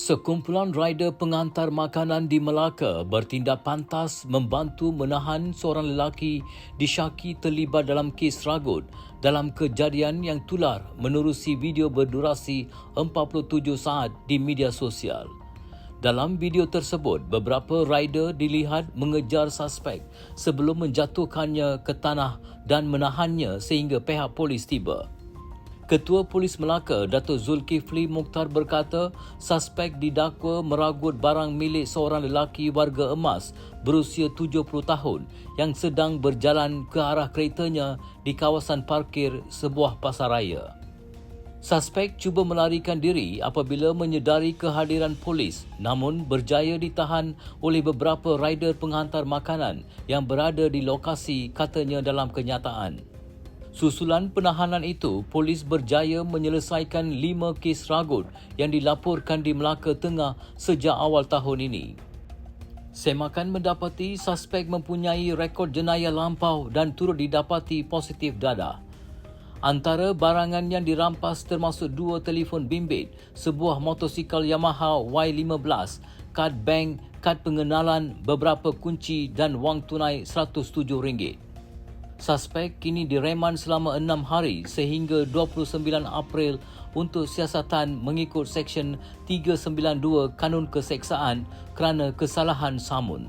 Sekumpulan rider pengantar makanan di Melaka bertindak pantas membantu menahan seorang lelaki disyaki terlibat dalam kes ragut dalam kejadian yang tular menerusi video berdurasi 47 saat di media sosial. Dalam video tersebut, beberapa rider dilihat mengejar suspek sebelum menjatuhkannya ke tanah dan menahannya sehingga pihak polis tiba. Ketua Polis Melaka, Datuk Zulkifli Mukhtar berkata, suspek didakwa meragut barang milik seorang lelaki warga emas berusia 70 tahun yang sedang berjalan ke arah keretanya di kawasan parkir sebuah pasaraya. Suspek cuba melarikan diri apabila menyedari kehadiran polis namun berjaya ditahan oleh beberapa rider penghantar makanan yang berada di lokasi katanya dalam kenyataan. Susulan penahanan itu, polis berjaya menyelesaikan lima kes ragut yang dilaporkan di Melaka Tengah sejak awal tahun ini. Semakan mendapati suspek mempunyai rekod jenayah lampau dan turut didapati positif dadah. Antara barangan yang dirampas termasuk dua telefon bimbit, sebuah motosikal Yamaha Y15, kad bank, kad pengenalan, beberapa kunci dan wang tunai RM107. Suspek kini direman selama enam hari sehingga 29 April untuk siasatan mengikut Seksyen 392 Kanun Keseksaan kerana kesalahan samun.